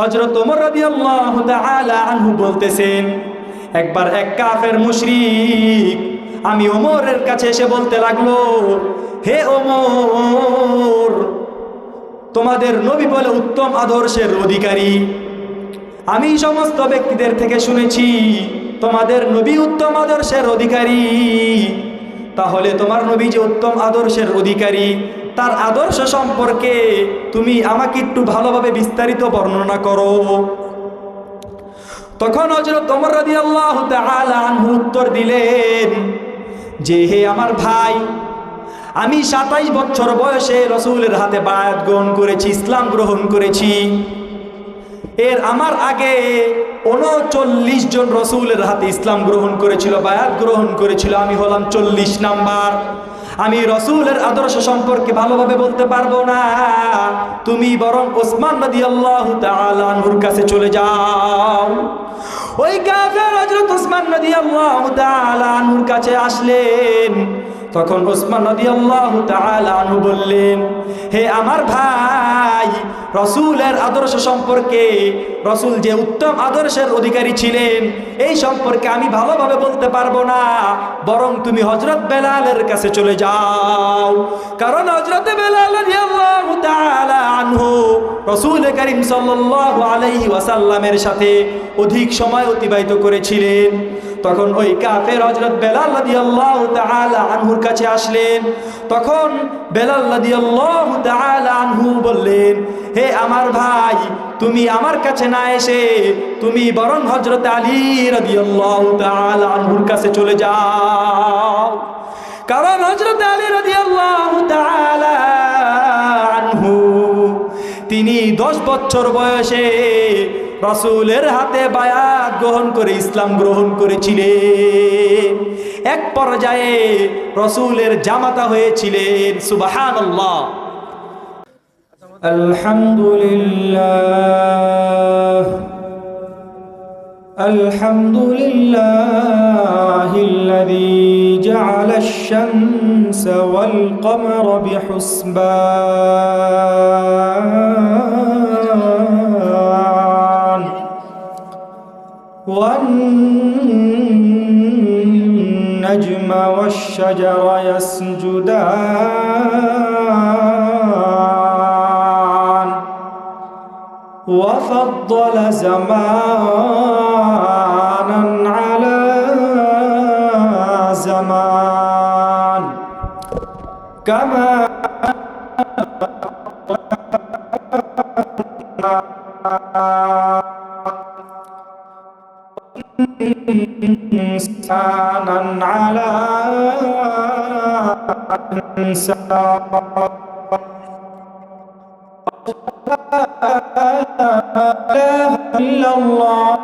হজরত ওমর রাদিয়াল্লাহু তাআলা আনহু বলতেছেন, একবার এক কাফের মুশরিক আমি ওমরের কাছে এসে বলতে লাগল, হে ওমর, তোমাদের নবী বলে উত্তম আদর্শের অধিকারী। আমি সমস্ত ব্যক্তিদের থেকে শুনেছি, তোমাদের নবী উত্তম আদর্শের অধিকারী। তাহলে তোমার নবী যে উত্তম আদর্শের অধিকারী তার আদর্শ সম্পর্কে তুমি আমাকে একটু ভালোভাবে বিস্তারিত বর্ণনা করো। তখন উত্তর দিলেন, যে হে আমার ভাই, আমি সাতাইশ বছর বয়সে রসুলের হাতে বায়াত গ্রহণ করেছি, ইসলাম গ্রহণ করেছি। এর আমার আগে উনচল্লিশ জন রসুলের হাতে ইসলাম গ্রহণ করেছিল, বায়াত গ্রহণ করেছিল, আমি হলাম চল্লিশ নাম্বার। আমি রসুলের আদর্শ সম্পর্কে ভালোভাবে বলতে পারব না। তুমি বরং ওসমান নদী আল্লাহ তালুর কাছে চলে যাও। ওই কাফের হজরত ওসমান নদী আল্লাহ তালুর কাছে আসলেন। তখন ওসমান নদী আল্লাহ তালু বললেন, হে আমার ভাই রসুলের আদর্শ সম্পর্কে, রসুল যে উত্তম আদর্শের অধিকারী ছিলেন, এই সম্পর্কে আমি ভালোভাবে বলতে পারব না। বরং তুমি হজরত বেলালের কাছে চলে যাও। কারণ হজরত বেলাল রসুল করিম সাল্লাল্লাহু আলাইহি ওয়াসাল্লামের সাথে অধিক সময় অতিবাহিত করেছিলেন। তখন ওই কাফের হজরত বেলাল রাদিয়াল্লাহু তাআলা আনহুর কাছে আসলেন। তখন বেলাল রাদিয়াল্লাহু তাআলা আনহু বললেন, হে আমার ভাই, তুমি আমার কাছে না এসে তুমি বরং হজরত আলী তাআলা আনহুর কাছে চলে যাও। কারণ হজরত আলী তাআলা আনহু, তিনি দশ বছর বয়সে রসুলের হাতে বায়াত গ্রহণ করে, ইসলাম গ্রহণ করেছিলেন। এক পর্যায়ে রসুলের জামাতা হয়েছিলেন সুবাহান আল্লাহ আলহামদুলিল্লাহ। আলহামদুলিল্লাহিল্লাযী জাআলা আশ-শামসা ওয়াল والنجم والشجر يسجدان. وفضل زمانا على زمان. كما إنسانا على إنسان إله إلا الله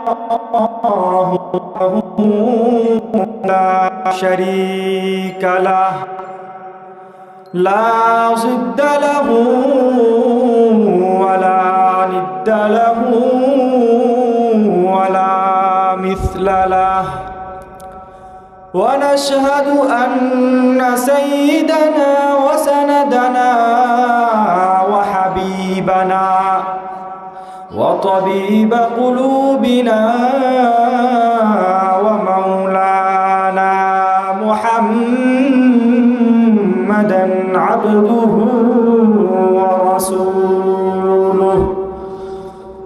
لا شريك له لا ضد له. ونشهد أن سيدنا وسندنا وحبيبنا وطبيب قلوبنا ومولانا محمدا عبده ورسوله.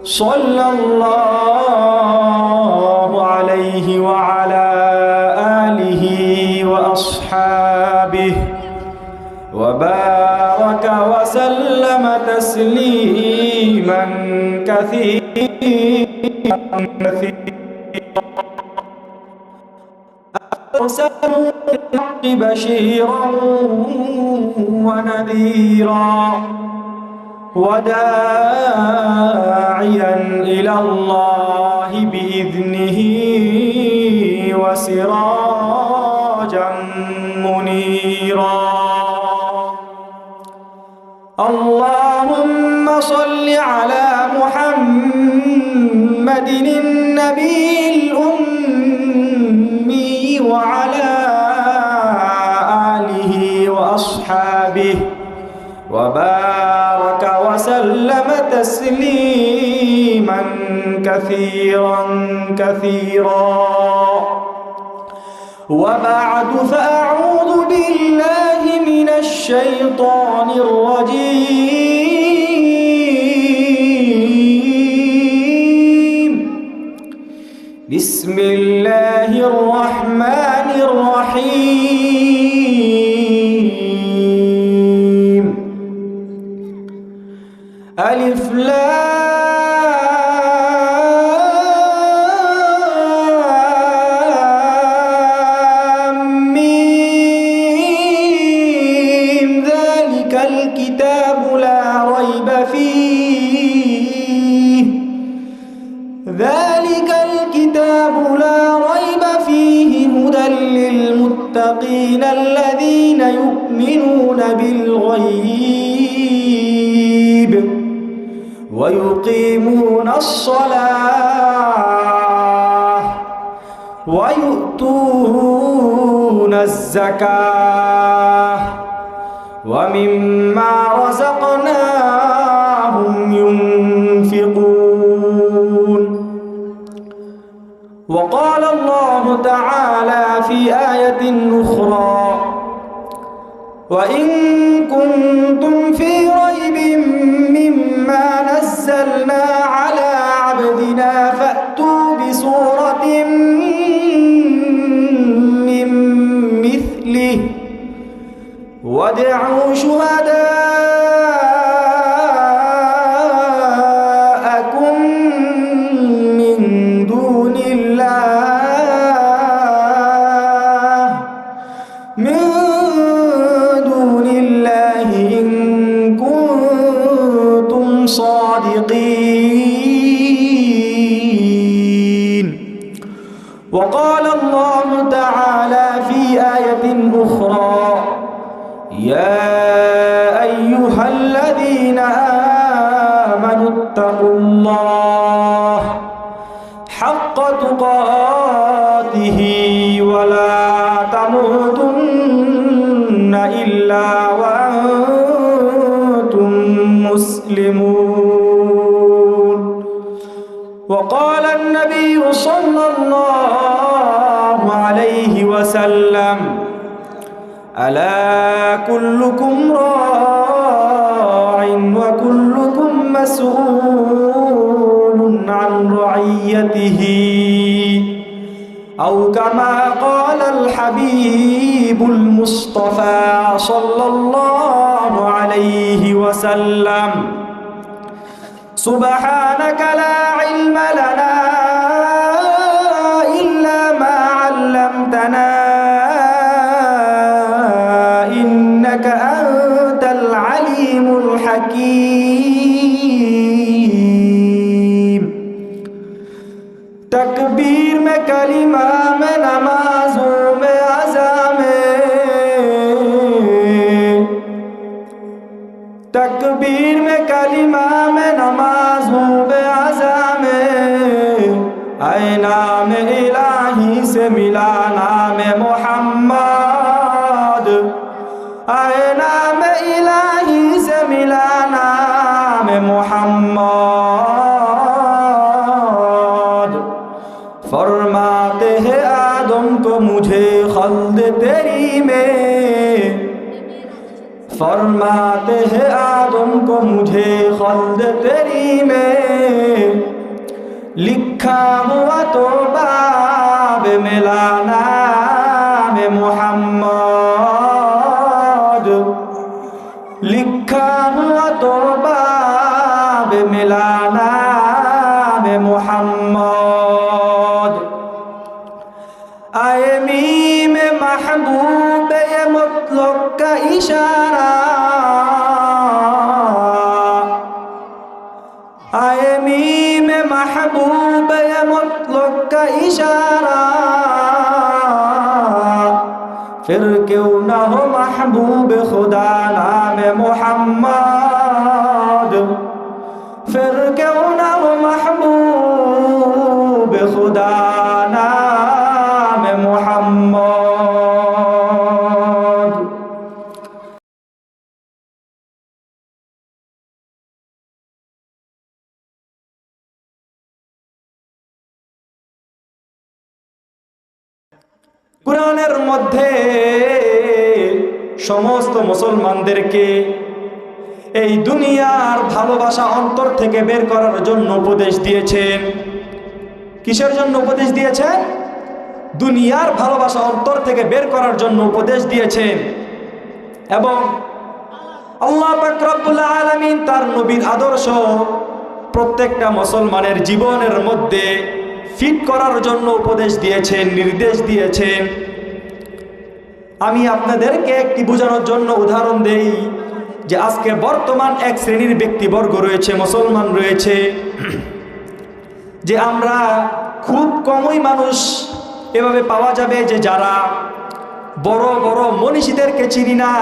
صلى الله كثيرا بشيرا ونذيرا وداعيا إلى الله بإذنه وسراجا منيرا صل على محمد النبي الأمي وعلى آله وأصحابه وبارك وسلم تسليما كثيرا كثيرا. وبعد فأعوذ بالله من الشيطان الرجيم. بسم الله ويؤتون الزكاة ومما رزقناهم ينفقون. وقال الله تعالى في آية أخرى وإن كنتم في ريب مما نزلنا وادعوا شهداء عن رعيته. أو كما قال الحبيب المصطفى صلى الله عليه وسلم سبحانك لا علم لنا আয় নাম ইলাহি সে মিলা নাম মোহাম্মদ। ফরমাতে হে আদম কো মুঝে খলদ তেরি মে। ফরমাতে হে আদম কো মুঝে খলদ তেরি মে। লিখা হুয়া কায়েমিম মাহবুব ফির কেউ না হো মাহবুব খুদা নাম মোহাম্মদ সমস্ত মুসলমানদেরকে এই দুনিয়ার ভালোবাসা অন্তর থেকে বের করার জন্য উপদেশ দিয়েছেন। কিসের জন্য উপদেশ দিয়েছেন? দুনিয়ার ভালোবাসা অন্তর থেকে বের করার জন্য উপদেশ দিয়েছেন। এবং আল্লাহ রব্বুল আলমিন তার নবীর আদর্শ প্রত্যেকটা মুসলমানের জীবনের মধ্যে ফিট করার জন্য উপদেশ দিয়েছেন, নির্দেশ দিয়েছেন। আমি আপনাদেরকে একটি বোঝানোর জন্য উদাহরণ দেই যে আজকে বর্তমান এক শ্রেণির ব্যক্তিবর্গ রয়েছে, মুসলমান রয়েছে, যে আমরা খুব কমই মানুষ। এভাবে পাওয়া যাবে যে যারা বড় বড় মনীষীদেরকে চিনি না,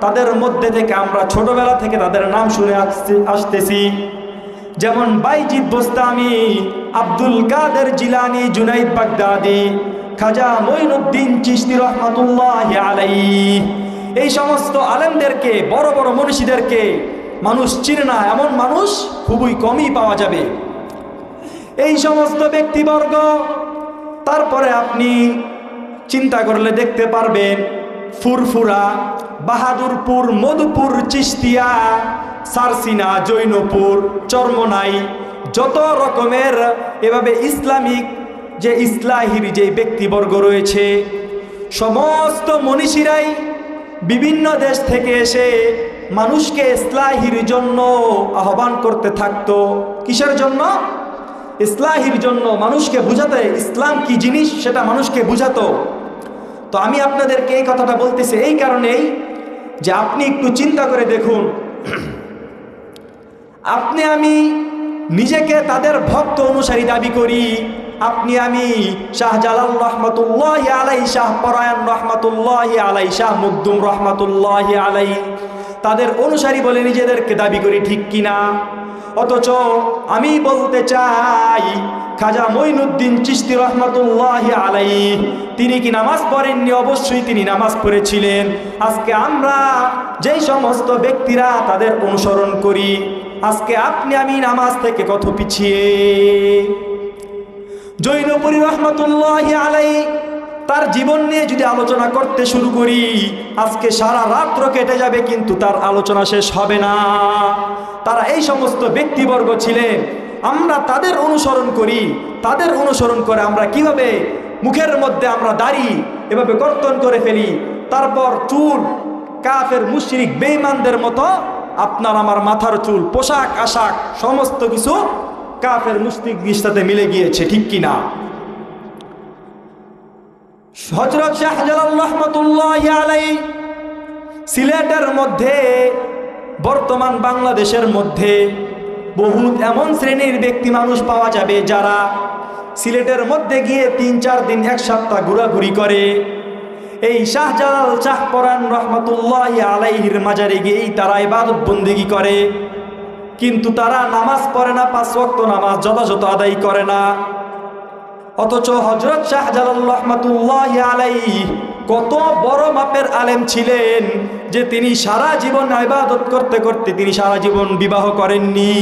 তাদের মধ্যে থেকে আমরা ছোটবেলা থেকে তাদের নাম শুনে আসতে, আসতেছি। যেমন বাইজিদ বোস্তামি, আব্দুল কাদের জিলানি, জুনাইদ বাগদাদি খাজা মঈনুদ্দিন চিশতি রহমাতুল্লাহ আলাই এই সমস্ত আলেমদেরকে, বড় বড় মনীষীদেরকে মানুষ চিনে না, এমন মানুষ খুবই কমই পাওয়া যাবে। এই সমস্ত ব্যক্তিবর্গ, তারপরে আপনি চিন্তা করলে দেখতে পারবেন, ফুরফুরা, বাহাদুরপুর, মধুপুর চিস্তিয়া সারসিনা, জৈনপুর, চর্মনাই, যত রকমের এভাবে ইসলামিক যে ইসলাহির যে ব্যক্তিবর্গ রয়েছে, সমস্ত মনীষীরাই বিভিন্ন দেশ থেকে এসে মানুষকে ইসলাহির জন্য আহ্বান করতে থাকতো। কিসের জন্য? ইসলাহির জন্য মানুষকে বুঝাতে। ইসলাম কি জিনিস সেটা মানুষকে বুঝাতো। তো আমি আপনাদেরকে এই কথাটা বলতেছি এই কারণেই যে আপনি একটু চিন্তা করে দেখুন। আপনি আমি নিজেকে তাদের ভক্ত অনুসারী দাবি করি। আপনি আমি শাহজালাল রহমতুল্লাহ আলাই শাহ পরায়ণ রহমতুল্লাহ আলাই শাহ মুকদুম রহমতুল্লাহ আলাই তাদের অনুসারী বলে নিজেদেরকে দাবি করি ঠিক কিনা? অথচ আমি বলতে চাই, খাজা মঈনুদ্দিন চিস্তি রহমতুল্লাহ আলাই তিনি কি নামাজ পড়েননি? অবশ্যই তিনি নামাজ পড়েছিলেন। আজকে আমরা যেই সমস্ত ব্যক্তিরা তাদের অনুসরণ করি, আজকে আপনি আমি নামাজ থেকে কত পিছিয়ে? জৈনপুরী রহমতুল্লাহ আলাই তার জীবন নিয়ে যদি আলোচনা করতে শুরু করি, আজকে সারা রাত্র কেটে যাবে কিন্তু তার আলোচনা শেষ হবে না। তারা এই সমস্ত ব্যক্তিবর্গ ছিলেন। আমরা তাদের অনুসরণ করি, তাদের অনুসরণ করে আমরা কীভাবে মুখের মধ্যে আমরা দাড়ি এভাবে কর্তন করে ফেলি, তারপর চুল, কাফের, মুশরিক বেইমানদের মতো আপনার আমার মাথার চুল, পোশাক, আশাক, সমস্ত কিছু কাফের মুশরিক সাথে মিলে গিয়েছে, ঠিক কি কিনা? হজরত শাহজালাল রহমতুল্লাহ আলাই সিলেটের মধ্যে, বর্তমান বাংলাদেশের মধ্যে বহু এমন শ্রেণির ব্যক্তি মানুষ পাওয়া যাবে যারা সিলেটের মধ্যে গিয়ে তিন চার দিন এক সপ্তাহ ঘোরাঘুরি করে। এই শাহজালাল শাহ পরান রহমতুল্লাহ আলাইহির মাজারে গিয়েই তারা ইবাদত বন্দিগি করে। কিন্তু তারা নামাজ পড়ে না, পাঁচ ওয়াক্ত নামাজ যথাযথ আদায় করে না। অথচ হজরত শাহজালাল আলাই কত বড় মাপের আলেম ছিলেন যে তিনি সারা জীবন ইবাদত করতে করতে তিনি সারা জীবন বিবাহ করেননি।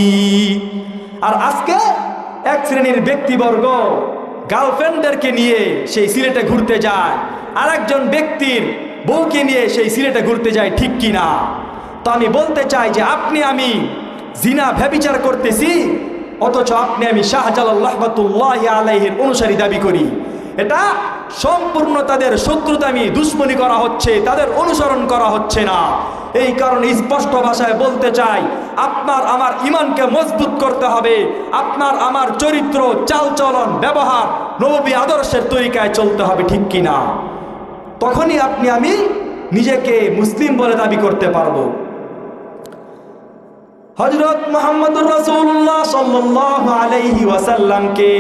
আর আজকে এক শ্রেণির ব্যক্তিবর্গ গার্লফ্রেন্ডদেরকে নিয়ে সেই সিলেটে ঘুরতে যায় আর একজন ব্যক্তির বউকে নিয়ে সেই সিলেটে ঘুরতে যায়, ঠিক কিনা? তো আমি বলতে চাই যে আপনি, আমি জিনা ভ্যাবিচার করতেছি, অথচ আপনি আমি শাহজালাল রহমতুল্লাহ আলাইহের অনুসারী দাবি করি। এটা সম্পূর্ণ তাদের শত্রুতামি দুশ্মনী করা হচ্ছে, তাদের অনুসরণ করা হচ্ছে না। এই কারণে স্পষ্ট ভাষায় বলতে চাই, আপনার আমার ইমানকে মজবুত করতে হবে, আপনার আমার চরিত্র, চালচলন, ব্যবহার, নবী আদর্শের তরিকায় চলতে হবে, ঠিক কিনা? তখনই আপনি আমি নিজেকে মুসলিম বলে দাবি করতে পারব। হজরত মোহাম্মদুর রসুল্লাহ সাল্লাহ আলাইহি ওয়াসাল্লামকে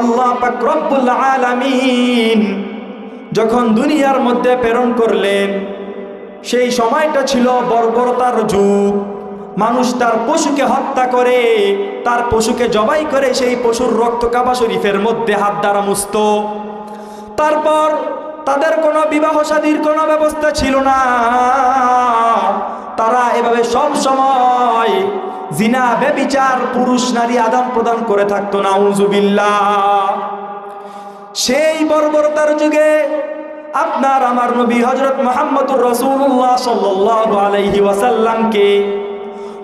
আল্লাহ পাক রব্বুল আলামিন যখন দুনিয়ার মধ্যে প্রেরণ করলেন, সেই সময়টা ছিল বর্বরতার যুগ। মানুষ তার পশুকে হত্যা করে, তার পশুকে জবাই করে সেই পশুর রক্ত কাবা শরীফের মধ্যে হাত দ্বারা মুস্ত তারপর তাদের কোনো বিবাহ শাদীর কোনো ব্যবস্থা ছিল না। তারা এভাবে সব সময় জিনা বেবিচার পুরুষ, নারী, আদান প্রদান করে থাকতো না উজুবিল্লা সেই বর্বরতার যুগে আপনার আমার নবী হজরত মোহাম্মদুর রসুল্লাহ সাল্লাহ আলাইহি ওয়াসাল্লামকে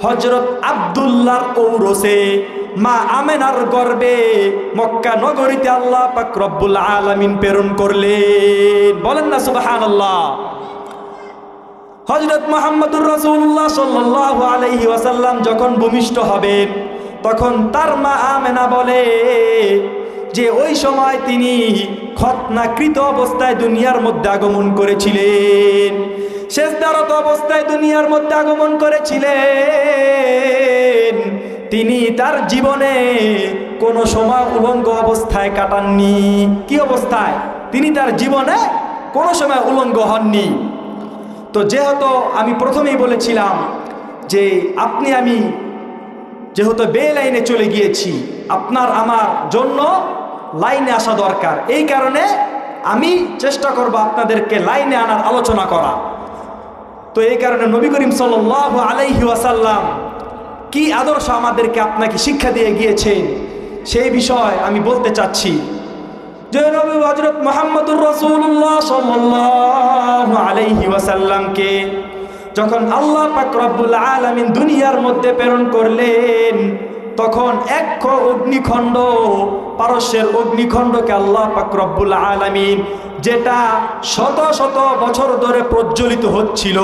হজরত আবদুল্লাহর ঔরসে মা আমেনার গর্বে মক্কা নগরীতে আল্লাহ পাক রব্বুল আলামিন প্রেরণ করলেন। বলেন না সুবহানাল্লাহ। হজরত মোহাম্মদুর রসুল্লাহ সাল্লাহ আলাইহি ওয়াসাল্লাম যখন ভূমিষ্ঠ হবেন তখন তার মা আমেনা বলে যে, ওই সময় তিনি খতনাকৃত অবস্থায় দুনিয়ার মধ্যে আগমন করেছিলেন। শেষদারত অবস্থায় দুনিয়ার মধ্যে আগমন করেছিলেন। তিনি তার জীবনে কোনো সময় উলঙ্গ অবস্থায় কাটাননি। কি অবস্থায়? তিনি তার জীবনে কোনো সময় উলঙ্গ হননি। তো যেহেতু আমি প্রথমেই বলেছিলাম যে আপনি আমি যেহেতু বে লাইনে চলে গিয়েছি, আপনার আমার জন্য লাইনে আসা দরকার। এই কারণে আমি চেষ্টা করব আপনাদেরকে লাইনে আনার আলোচনা করা। তো এই কারণে নবী করিম সাল আলাইহি ওয়াসাল্লাম কি আদর্শ আমাদেরকে আপনাকে শিক্ষা দিয়ে গিয়েছেন, সেই বিষয় আমি বলতে চাচ্ছি। যে নবী হজরত মোহাম্মদুর রসুল্লাহ ওয়াসাল্লামকে, যখন আল্লাহ পাক রব্বুল আলামিন দুনিয়ার মধ্যে প্রেরণ করলেন, তখন এক অগ্নিখণ্ড, পারস্যের অগ্নিখণ্ডকে আল্লাহ পাক রব্বুল আলামিন যেটা শত শত বছর ধরে প্রজ্বলিত হচ্ছিল,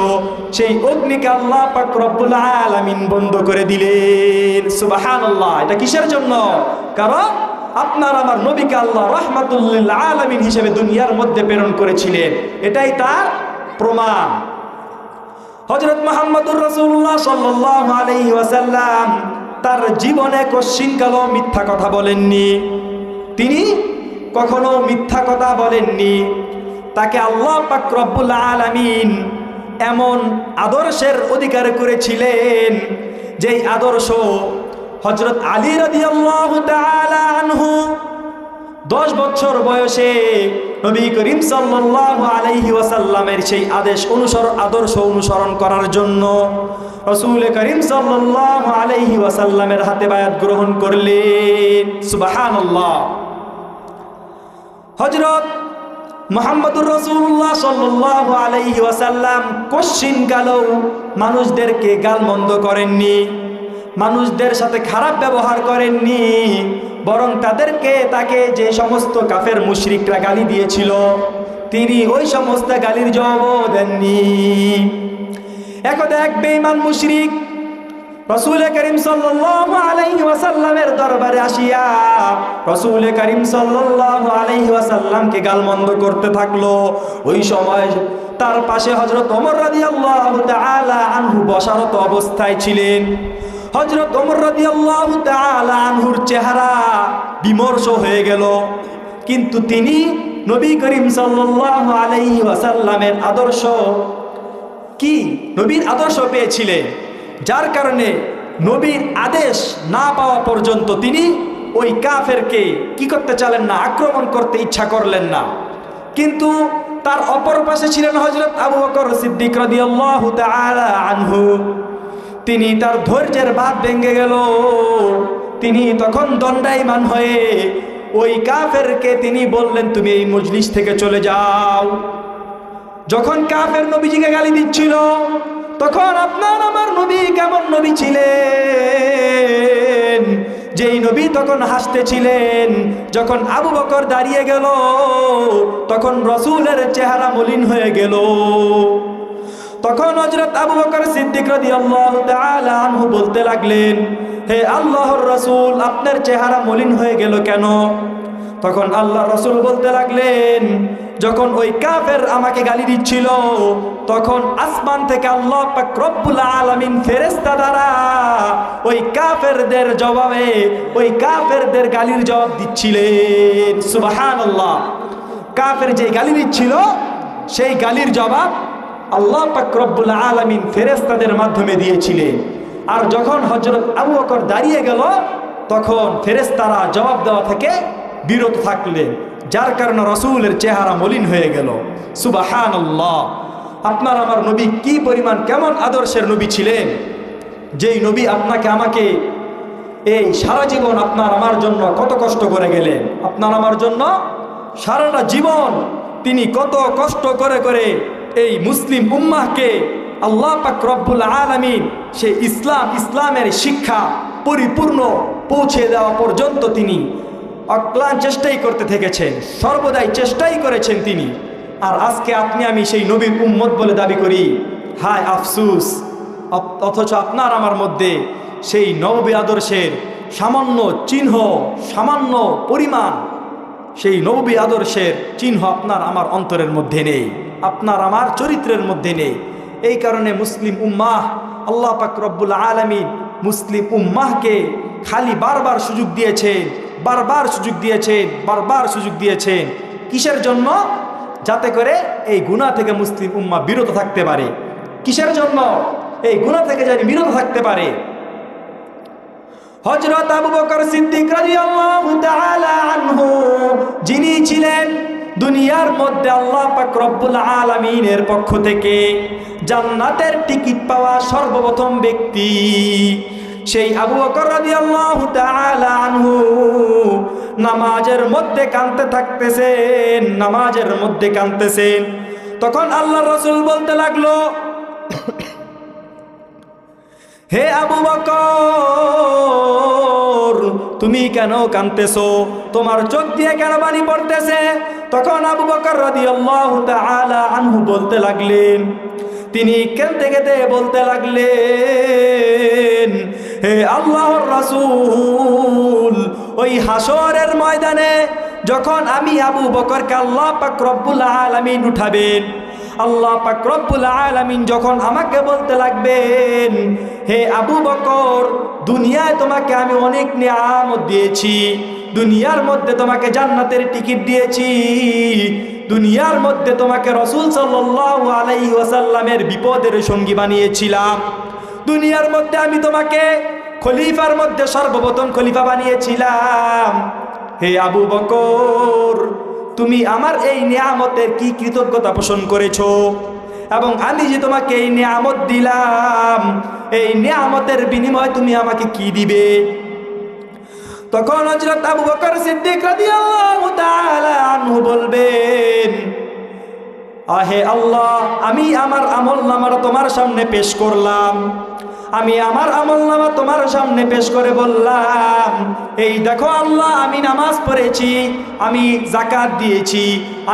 সেই অগ্নিকে আল্লাহ পাক রব্বুল আলামিন বন্ধ করে দিলেন। সুবহানাল্লাহ, এটা কিসের জন্য? কারণ আপনার আমার নবীকে আল্লাহ রহমাতুল্লিল আলমিন হিসেবে দুনিয়ার মধ্যে প্রেরণ করেছিলেন। এটাই তার প্রমাণ। হজরত মোহাম্মদুর রসুল্লাহ সাল্লাহ আলহি ওয়াসাল্লাম তার জীবনে কশ্চিনকাল মিথ্যা কথা বলেননি। তিনি কখনো মিথ্যা কথা বলেননি। তাকে আল্লাহ পাক রব্বুল আলামিন এমন আদর্শের অধিকার করেছিলেন, যেই আদর্শ হজরত আলী রাদিয়াল্লাহু তাআলা আনহু দশ বছর বয়সে নবী করিম সাল্লাল্লাহু আলাইহি ওয়াসাল্লামের সেই আদেশ অনুসরণ, আদর্শ অনুসরণ করার জন্য রসুল করিম সাল্লাল্লাহু আলাইহি ওয়াসাল্লামের হাতে বায়াত গ্রহণ করলেন। সুবহানাল্লাহ। হজরত মোহাম্মদুর রসুল্লাহ সাল্লাহ আলাইহি ওয়াসাল্লাম কশ্চিন কালেও মানুষদেরকে গালমন্দ করেননি। মানুষদের সাথে খারাপ ব্যবহার করেননি, বরং তাদেরকে তাকে যে সমস্ত কাফের মুশরিকরা গালি দিয়েছিল, তিনি ওই সমস্ত গালির জবাবও দেননি। একদা এক বেঈমান মুশরিক রসুল করিম সাল্লাল্লাহু আলাইহি ওয়াসাল্লামের দরবারে আসিয়া রসুল করিম সাল্লাল্লাহু আলাইহি ওয়াসাল্লামকে গালমন্দ করতে থাকল। ওই সময় তার পাশে হযরত ওমর রাদিয়াল্লাহু তাআলা আনহু বসারত অবস্থায় ছিলেন। তাআলা আনহুর চেহারা বিমর্ষ হয়ে গেল। কিন্তু তিনি নবী করিম ওয়াসাল্লামের আদর্শ কি? নবীর আদর্শ পেয়েছিলেন। যার কারণে নবীর আদেশ না পাওয়া পর্যন্ত তিনি ওই কাফেরকে কি করতে চালেন না, আক্রমণ করতে ইচ্ছা করলেন না। কিন্তু তার অপর পাশে ছিলেন হজরত আবু বকর সিদ্দিক রাদিয়াল্লাহু তাআলা আনহু। তিনি তার ধৈর্যের বাদ ভেঙে গেল। তিনি তখন দণ্ডায়মান হয়ে ওই কাফেরকে তিনি বললেন, তুমি এই মজলিস থেকে চলে যাও। যখন কাফের নবীজিকে গালি দিচ্ছিল, তখন আপনার আমার নবী কেমন নবী ছিলেন? যেই নবী তখন হাসতেছিলেন যখন আবু বকর দাঁড়িয়ে গেল, তখন রসুলের চেহারা মলিন হয়ে গেল। তখন হজরত আবু বকর সিদ্দিক আনহু বলতে লাগলেন, হে আল্লাহর রসুল, আপনার চেহারা মলিন হয়ে গেল কেন? তখন আল্লাহ রসুল বলতে লাগলেন, যখন ওই কাফের আমাকে গালি দিচ্ছিল, তখন আসমান থেকে আল্লাহ রব্বুল আলামিন ফেরেশতা দ্বারা ওই কাফেরদের জবাবে, ওই কাফেরদের গালির জবাব দিচ্ছিলেন। সুবহানাল্লাহ। কাফের যে গালি দিচ্ছিল, সেই গালির জবাব আল্লাহ পাক রব্বুল আলামিন ফেরেশতাদের মাধ্যমে দিয়েছিলেন। আর যখন হজরত আবু বকর দাঁড়িয়ে গেল, তখন ফেরেশতারা জবাব দেওয়া থেকে বিরত থাকলেন, যার কারণে রসুলের চেহারা মলিন হয়ে গেল। সুবাহান আপনার আমার নবী কি পরিমাণ কেমন আদর্শের নবী ছিলেন? যেই নবী আপনাকে আমাকে এই সারা জীবন আপনার আমার জন্য কত কষ্ট করে গেলেন। আপনার আমার জন্য সারাটা জীবন তিনি কত কষ্ট করে করে এই মুসলিম উম্মাহকে আল্লাহ পাক রব্বুল আলামিন সে ইসলাম, ইসলামের শিক্ষা পরিপূর্ণ পৌঁছে দেওয়া পর্যন্ত তিনি অক্লান চেষ্টাই করতে থেকেছেন, সর্বদাই চেষ্টাই করেছেন তিনি। আর আজকে আপনি, আমি সেই নবীর উম্মত বলে দাবি করি, হায় আফসুস অথচ আপনার আমার মধ্যে সেই নবী আদর্শের সামান্য চিহ্ন, সামান্য পরিমাণ, সেই নবী আদর্শের চিহ্ন আপনার আমার অন্তরের মধ্যে নেই। আপনার আমার চরিত্রের মধ্যে নেই। এই কারণে মুসলিম উম্মাহ, আল্লাহ পাক রব্বুল আলমিন মুসলিম উম্মাহকে খালি বারবার সুযোগ দিয়েছেন, বারবার সুযোগ দিয়েছেন, বারবার সুযোগ দিয়েছেন। কিসের জন্য? যাতে করে এই গুণা থেকে মুসলিম উম্মা বিরত থাকতে পারে। কিসের জন্য? এই গুণা থেকে যেন বিরত থাকতে পারে। হজরত আবু বকর সিদ্দিক রাদিয়াল্লাহু তাআলা আনহু, যিনি ছিলেন দুনিয়ার মধ্যে আল্লাহ পাক রব্বুল আলামিনের পক্ষ থেকে জান্নাতের টিকিট পাওয়া সর্বপ্রথম ব্যক্তি সেই আবু বকর রাদিয়াল্লাহু তাআলা আনহু। নামাজের মধ্যে কাঁদতে থাকতেছেন, নামাজের মধ্যে কাঁদতেছেন। তখন আল্লাহ রসুল বলতে লাগল, হে আবু বকর তুমি কেন কানতেছো তোমার চোখ দিয়ে কেন পানি পড়তেছে? তখন আবু বকর রাদিয়াল্লাহু তাআলা আনহু বলতে লাগলেন, তিনি কেঁদে কেঁদে বলতে লাগলেন, হে আল্লাহর রাসূল, ওই হাসরের ময়দানে যখন আমি আবু বকরকে আল্লাহ পাক রব্বুল আলামিন উঠাবেন, আল্লাহ পাক রব্বুল আলামিন যখন আমাকে বলতে লাগবেন হে আবু বকর, দুনিয়ায় তোমাকে আমি অনেক নিয়ামত দিয়েছি। দুনিয়ার মধ্যে তোমাকে জান্নাতের টিকিট দিয়েছি। দুনিয়ার মধ্যে তোমাকে রসুল সাল্লাল্লাহু আলাইহি ওয়াসাল্লামের বিপদের সঙ্গী বানিয়েছিলাম। দুনিয়ার মধ্যে আমি তোমাকে খলিফার মধ্যে সর্বপ্রথম খলিফা বানিয়েছিলাম। হে আবু বকর, তুমি আমার এই নিয়ামতের কি কৃতজ্ঞতা পোষণ করেছ? এবং আমি যে তোমাকে এই নিয়ামত দিলাম, এই নিয়ামতের বিনিময়ে তুমি আমাকে কি দিবে? তখন হজরত আবু বকর সিদ্দিক রাদিয়াল্লাহু তাআলা আনহু বলবেন, আহে আল্লাহ, আমি আমার আমল নামার তোমার সামনে পেশ করলাম। আমি আমার আমল নামা তোমার সামনে পেশ করে বললাম, এই দেখো আল্লাহ, আমি নামাজ পড়েছি, আমি জাকাত দিয়েছি,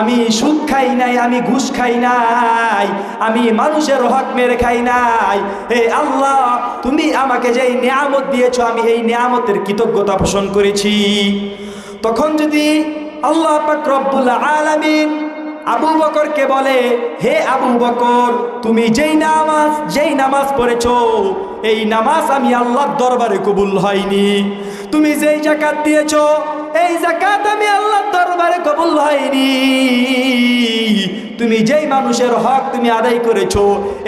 আমি সুদ খাই নাই, আমি ঘুষ খাই নাই, আমি মানুষের হক মেরে খাই নাই। হে আল্লাহ, তুমি আমাকে যে নিয়ামত দিয়েছ, আমি এই নিয়ামতের কৃতজ্ঞতা পোষণ করেছি। তখন যদি আল্লাহ পাক রব্বুল আলামিন আবু বকরকে বলে, হে আবু বকর, তুমি যেই নামাজ যেই নামাজ পড়েছো, এই নামাজ আমি আল্লাহর দরবারে কবুল হয়নি। তুমি যেই জাকাত দিয়েছ, এই জাকাত আমি আল্লাহর দরবারে কবুল হয়নি। তুমি যেই মানুষের হক তুমি আদায় করেছ,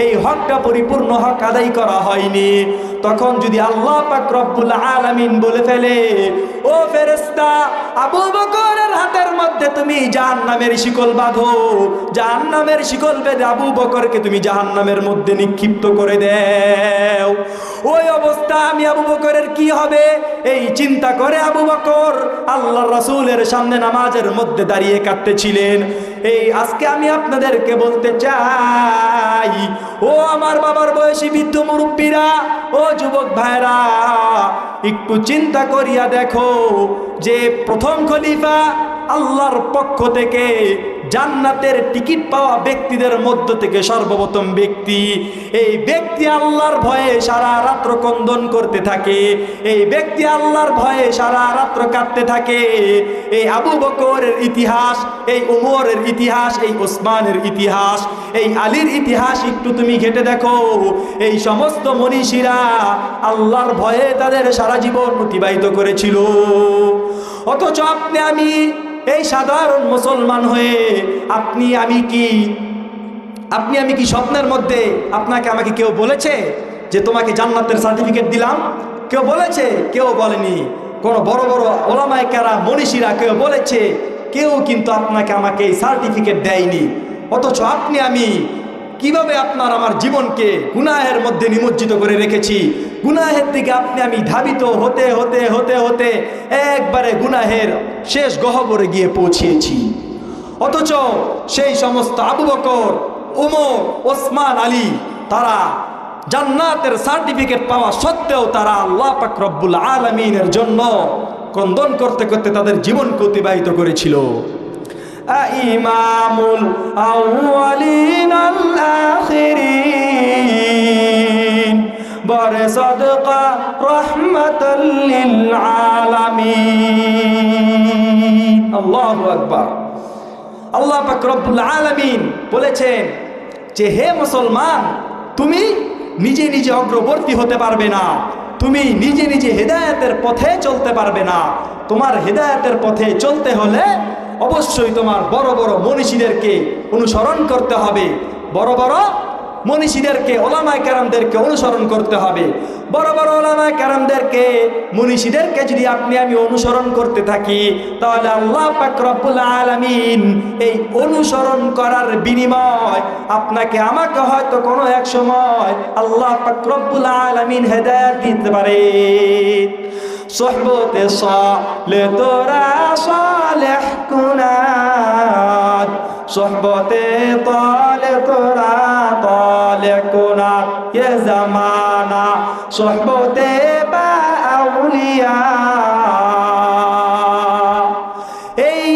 এই হকটা পরিপূর্ণ হক আদায় করা হয়নি। তখন যদি আল্লাহ পাক রব্বুল আলামিন বলে ফেলে, ও ফেরেশতা, আবু বকরের হাতের মধ্যে তুমি জাহান্নামের শিকল বাঁধো, জাহান্নামের শিকল বেঁধে আবু বকরকে তুমি জাহান্নামের মধ্যে নিক্ষিপ্ত করে দাও। ওই অবস্থা আমি আবু বকরের কি হবে? এই চিন্তা করে আবু বকর আল্লাহ রাসূলের সামনে নামাজের মধ্যে দাঁড়িয়ে কাটতেছিলেন এই আজকে আমি আপনাদেরকে বলতে চাই, ও আমার বাবার বয়সী বৃদ্ধ মুরব্বীরা, ও যুবক ভাইরা, একটু চিন্তা করিয়া দেখো যে প্রথম খলিফা আল্লাহর পক্ষ থেকে জান্নাতের টিকিট পাওয়া ব্যক্তিদের মধ্য থেকে সর্বপ্রথম ব্যক্তি। এই ব্যক্তি আল্লাহর ভয়ে সারা রাত্র কন্দন করতে থাকে। এই ব্যক্তি আল্লাহর ভয়ে সারা রাত্র কাঁদতে থাকে। এই আবু বকরের ইতিহাস, এই উমরের ইতিহাস, এই ওসমানের ইতিহাস, এই আলীর ইতিহাস একটু তুমি ঘেটে দেখো। এই সমস্ত মনীষীরা আল্লাহর ভয়ে তাদের সারা জীবন অতিবাহিত করেছিল। অথচ আপনি আমি এই সাধারণ মুসলমান হয়ে আপনি আমি কি, আপনি আমি কি স্বপ্নের মধ্যে আপনাকে আমাকে কেউ বলেছে যে তোমাকে জান্নাতের সার্টিফিকেট দিলাম? কেউ বলেছে? কেউ বলেনি। কোনো বড় বড় ওলামায় কারা মনীষীরা কেউ বলেছে? কেউ কিন্তু আপনাকে আমাকে এই সার্টিফিকেট দেয়নি। অথচ আপনি আমি কীভাবে আপনার আমার জীবনকে গুনাহের মধ্যে নিমজ্জিত করে রেখেছি? গুনাহের দিকে আপনি আমি ধাবিত হতে হতে হতে হতে একবারে গুনাহের শেষ গহবরে গিয়ে পৌঁছিয়েছি অথচ সেই সমস্ত আবু বকর, উমর, ওসমান, আলী তারা জান্নাতের সার্টিফিকেট পাওয়া সত্ত্বেও তারা আল্লাহ পাক রব্বুল আলমিনের জন্য ক্রন্দন করতে করতে তাদের জীবনকে অতিবাহিত করেছিল। ইমামুল আউয়ালিন বরে সদকা আল্লাহু বলেছেন যে, হে মুসলমান, তুমি নিজে নিজে অগ্রবর্তী হতে পারবে না। তুমি নিজে নিজে হেদায়েতের পথে চলতে পারবে না। তোমার হেদায়েতের পথে চলতে হলে অবশ্যই তোমার বড় বড় মনীষীদেরকে অনুসরণ করতে হবে। বড় বড় মনীষীদেরকে, ওলামায় ক্যারামদেরকে অনুসরণ করতে হবে। বড় বড় ওলামায় ক্যারামদেরকে মনীষীদেরকে যদি আপনি, আমি অনুসরণ করতে থাকি, তাহলে আল্লাহ পাক রব্বুল আলামিন এই অনুসরণ করার বিনিময় আপনাকে, আমাকে হয়তো কোনো এক সময় আল্লাহ পাক রব্বুল আলামিন হেদায়েত দিতে পারে। সোহবতে সলে ترى صالح كنات সোহবতে তলে ترى তলে كنات এ জামানা সোহবতে বা এই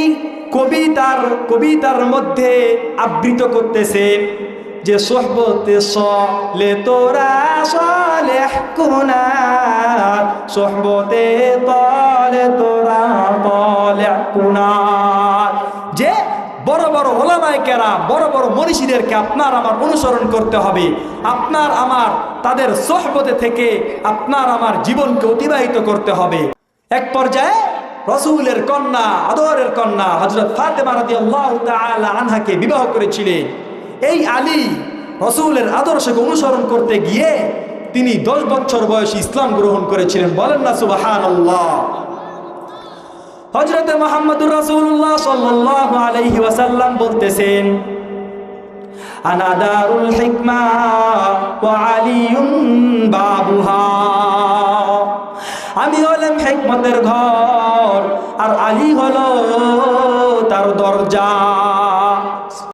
কবিতার কবিতার মধ্যে আবৃত করতেছে যে সোহবতে সলে তোরা সলেহ কুনাত সোহবতে তলে তোরা তলে কুনাত যে বড় বড় ওলামায় কেরা বড় বড় মনীষীদেরকে আপনার আমার অনুসরণ করতে হবে। আপনার আমার, তাদের সোহবতে থেকে আপনার আমার জীবনকে অতিবাহিত করতে হবে। এক পর্যায়ে রসুলের কন্যা, আদরের কন্যা হজরত ফাতেমা রাদিয়াল্লাহু তাআলা আনহাকে বিবাহ করেছিলেন। এই আলী রসুলের আদর্শকে অনুসরণ করতে গিয়ে তিনি দশ বছর বয়সে ইসলাম গ্রহণ করেছিলেন। বলেন না, সুবহানাল্লাহ। হজরতে মোহাম্মদুর রাসূলুল্লাহ সাল্লাল্লাহু আলাইহি ওয়াসাল্লাম বলতেছেন আনাদারুল হিকমা আলিয়ুন বাবুহা। আমি হলাম হিকমতের ঘর, আর আলী হলো তার দরজা।